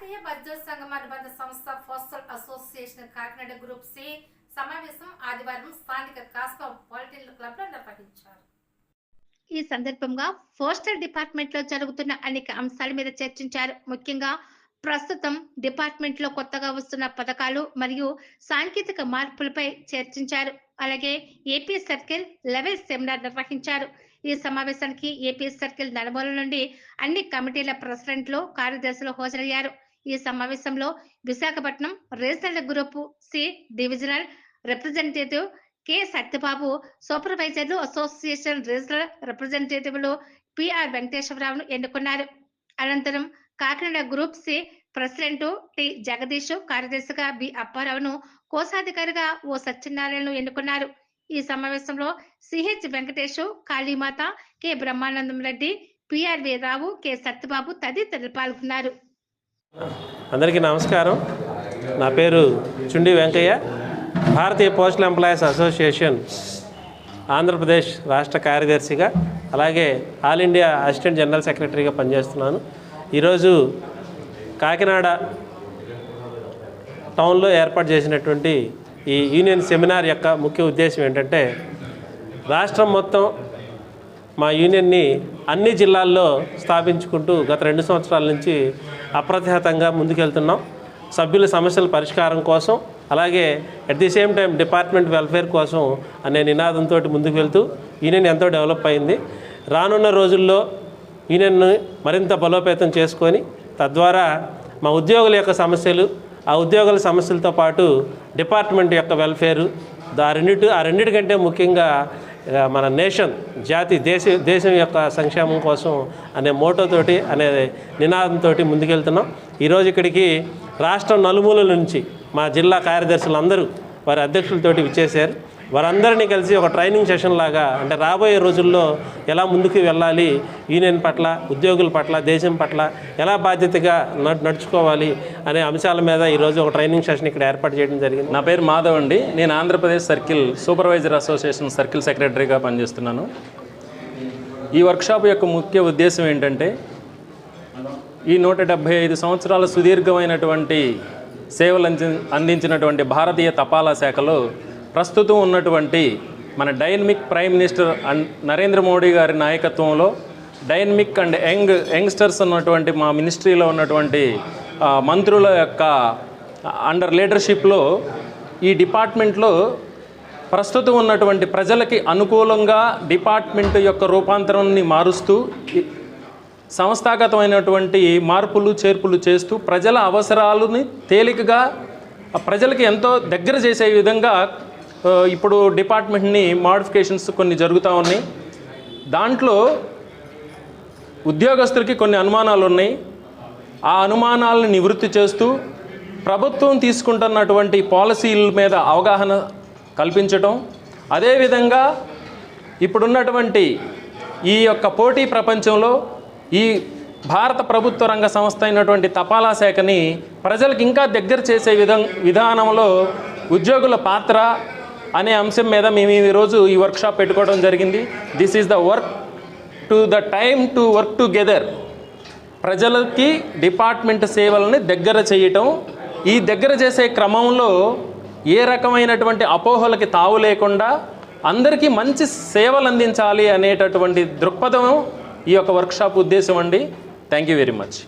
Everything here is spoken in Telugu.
జాతీయ మజ్దూర్ సంఘం అనుబంధ సంస్థ postal association Kakinada group C సమావేశం ఆదివారం స్థానిక కాస్మో పాలిటిన్ క్లబ్లో నిర్వహించారు. ఈ సందర్భంగా పోస్టల్ డిపార్ట్మెంట్లో జరుగుతున్న అనేక అంశాల మీద చర్చించారు. ముఖ్యంగా ప్రస్తుతం డిపార్ట్మెంట్లో కొత్తగా వస్తున్న పథకాలు మరియు సాంకేతిక మార్పులపై చర్చించారు. అలాగే ఏపీ సర్కిల్ లెవెల్ సెమినార్ నిర్వహించారు. ఈ సమావేశానికి ఏపీ సర్కిల్ నలుమూల నుండి అన్ని కమిటీల ప్రెసిడెంట్లు కార్యదర్శులు హాజరయ్యారు. ఈ సమావేశంలో Visakhapatnam regional group C divisional representative K Satyababu సూపర్వైజర్లు association regional రిప్రజెంటేటివ్లు పిఆర్ వెంకటేశ్వరరావును ఎన్నుకున్నారు. అనంతరం Kakinada group C president T. Jagadish కార్యదర్శిగా బి. అప్పారావును కోశాధికారిగా ఓ సత్యనారాయణను ఎన్నుకున్నారు. ఈ సమావేశంలో CH Venkatesh Kalimata K. Brahmanandam Reddy PRV Rao K. Satyababu తదితరులు పాల్గొన్నారు. అందరికీ నమస్కారం. నా పేరు Chundi Venkayya. Bharatiya postal employees association Andhra Pradesh రాష్ట్ర కార్యదర్శిగా అలాగే ఆల్ ఇండియా అసిస్టెంట్ జనరల్ సెక్రటరీగా పనిచేస్తున్నాను. ఈరోజు కాకినాడ టౌన్లో ఏర్పాటు చేసినటువంటి ఈ యూనియన్ సెమినార్ యొక్క ముఖ్య ఉద్దేశం ఏంటంటే రాష్ట్రం మొత్తం మా యూనియన్ని అన్ని జిల్లాల్లో స్థాపించుకుంటూ గత రెండు సంవత్సరాల నుంచి అప్రతిహతంగా ముందుకెళ్తున్నాం. సభ్యుల సమస్యల పరిష్కారం కోసం అలాగే at the same time department welfare కోసం అనే నినాదంతో ముందుకు వెళ్తూ యూనియన్ ఎంతో డెవలప్ అయింది. రానున్న రోజుల్లో యూనియన్ను మరింత బలోపేతం చేసుకొని తద్వారా మా ఉద్యోగుల యొక్క సమస్యలు ఆ ఉద్యోగుల సమస్యలతో పాటు డిపార్ట్మెంట్ యొక్క వెల్ఫేరు ఆ రెండింటి ఆ రెండిటికంటే ముఖ్యంగా మన నేషన్ జాతి దేశ దేశం యొక్క సంక్షేమం కోసం అనే మోటోతోటి అనే నినాదంతో ముందుకెళ్తున్నాం. ఈరోజు ఇక్కడికి రాష్ట్రం నలుమూలల నుంచి మా జిల్లా కార్యదర్శులందరూ వారి అధ్యక్షులతోటి విచ్చేశారు. వారందరినీ కలిసి ఒక ట్రైనింగ్ సెషన్ లాగా అంటే రాబోయే రోజుల్లో ఎలా ముందుకు వెళ్ళాలి యూనియన్ పట్ల ఉద్యోగుల పట్ల దేశం పట్ల ఎలా బాధ్యతగా నడుచుకోవాలి అనే అంశాల మీద ఈరోజు ఒక ట్రైనింగ్ సెషన్ ఇక్కడ ఏర్పాటు చేయడం జరిగింది. నా పేరు మాధవ్ అండి. నేను Andhra Pradesh circle supervisor association circle సెక్రటరీగా పనిచేస్తున్నాను. ఈ వర్క్షాప్ యొక్క ముఖ్య ఉద్దేశం ఏంటంటే ఈ నూట డెబ్భై ఐదు సంవత్సరాల సుదీర్ఘమైనటువంటి సేవలు అంది- అందించినటువంటి భారతీయ తపాలా శాఖలో ప్రస్తుతం ఉన్నటువంటి మన dynamic prime minister and Narendra Modi గారి నాయకత్వంలో డైనమిక్ అండ్ యంగ్ యంగ్స్టర్స్ ఉన్నటువంటి మా మినిస్ట్రీలో ఉన్నటువంటి మంత్రుల యొక్క అండర్ లీడర్షిప్లో ఈ డిపార్ట్మెంట్లో ప్రస్తుతం ఉన్నటువంటి ప్రజలకి అనుకూలంగా డిపార్ట్మెంట్ యొక్క రూపాంతరాన్ని మారుస్తూ సంస్థాగతమైనటువంటి మార్పులు చేర్పులు చేస్తూ ప్రజల అవసరాలని తేలికగా ప్రజలకి ఎంతో దగ్గర చేసే విధంగా ఇప్పుడు డిపార్ట్మెంట్ని మాడిఫికేషన్స్ కొన్ని జరుగుతూ ఉన్నాయి. దాంట్లో ఉద్యోగస్తులకి కొన్ని అనుమానాలు ఉన్నాయి. ఆ అనుమానాలను నివృత్తి చేస్తూ ప్రభుత్వం తీసుకుంటున్నటువంటి పాలసీల మీద అవగాహన కల్పించటం. అదేవిధంగా ఇప్పుడున్నటువంటి ఈ యొక్క పోటీ ప్రపంచంలో ఈ భారత ప్రభుత్వ రంగ సంస్థ అయినటువంటి తపాలా శాఖని ప్రజలకు ఇంకా దగ్గర చేసే విధం విధానంలో ఉద్యోగుల పాత్ర అనే అంశం మీద మేము ఈరోజు ఈ వర్క్షాప్ పెట్టుకోవడం జరిగింది. This is the work to the time to work together ప్రజలకి డిపార్ట్మెంట్ సేవలని దగ్గర చేయటం. ఈ దగ్గర చేసే క్రమంలో ఏ రకమైనటువంటి అపోహలకి తావు లేకుండా అందరికీ మంచి సేవలు అందించాలి అనేటటువంటి దృక్పథం ఈ యొక్క వర్క్షాప్ ఉద్దేశం అండి. Thank you very much